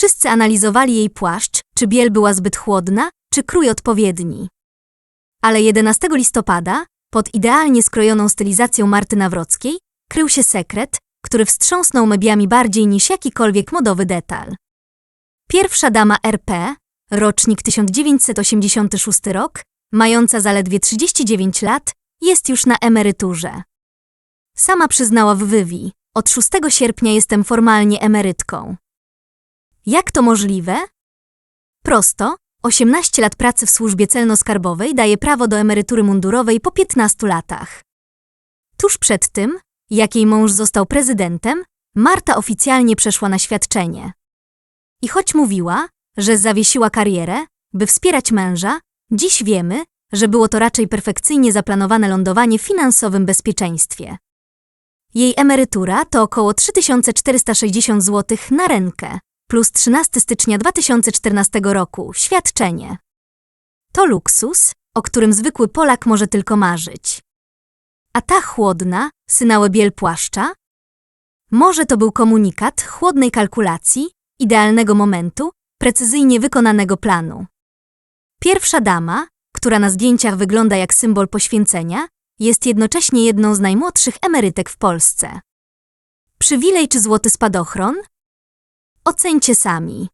Wszyscy analizowali jej płaszcz, czy biel była zbyt chłodna, czy krój odpowiedni. Ale 11 listopada, pod idealnie skrojoną stylizacją Marty Nawrockiej, krył się sekret, który wstrząsnął mediami bardziej niż jakikolwiek modowy detal. Pierwsza dama RP, rocznik 1986 rok, mająca zaledwie 39 lat, jest już na emeryturze. Sama przyznała w wywi, od 6 sierpnia jestem formalnie emerytką. Jak to możliwe? Prosto, 18 lat pracy w służbie celno-skarbowej daje prawo do emerytury mundurowej po 15 latach. Tuż przed tym, jak jej mąż został prezydentem, Marta oficjalnie przeszła na świadczenie. I choć mówiła, że zawiesiła karierę, by wspierać męża, dziś wiemy, że było to raczej perfekcyjnie zaplanowane lądowanie w finansowym bezpieczeństwie. Jej emerytura to około 3460 zł na rękę, plus 13 stycznia 2014 roku świadczenie. To luksus, o którym zwykły Polak może tylko marzyć. A ta chłodna, synałe biel płaszcza? Może to był komunikat chłodnej kalkulacji, idealnego momentu, precyzyjnie wykonanego planu. Pierwsza dama, która na zdjęciach wygląda jak symbol poświęcenia, jest jednocześnie jedną z najmłodszych emerytek w Polsce. Przywilej czy złoty spadochron? Ocencie sami.